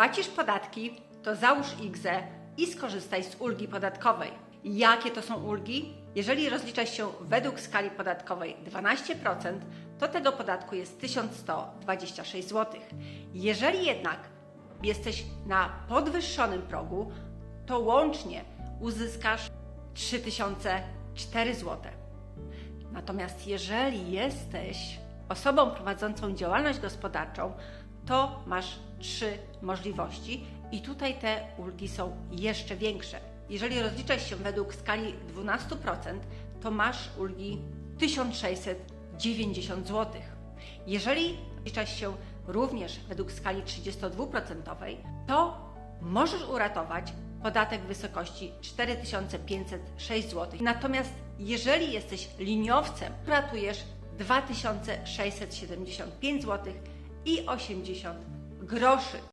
płacisz podatki, to załóż IGZE i skorzystaj z ulgi podatkowej. Jakie to są ulgi? Jeżeli rozliczasz się według skali podatkowej 12%, to tego podatku jest 1126 zł. Jeżeli jednak jesteś na podwyższonym progu, to łącznie uzyskasz 3004 zł. Natomiast jeżeli jesteś osobą prowadzącą działalność gospodarczą, to masz trzy możliwości i tutaj te ulgi są jeszcze większe. Jeżeli rozliczasz się według skali 12%, to masz ulgi 1690 zł. Jeżeli rozliczasz się również według skali 32%, to możesz uratować podatek w wysokości 4506 zł. Natomiast jeżeli jesteś liniowcem, uratujesz 2675 zł i 80 groszy.